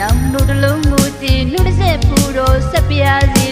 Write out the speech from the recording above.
နောင်နှုတ်တလုံးကိုတည်နှုတ်တစ်ဆက်ဖူတော့ဆက်ပြစီ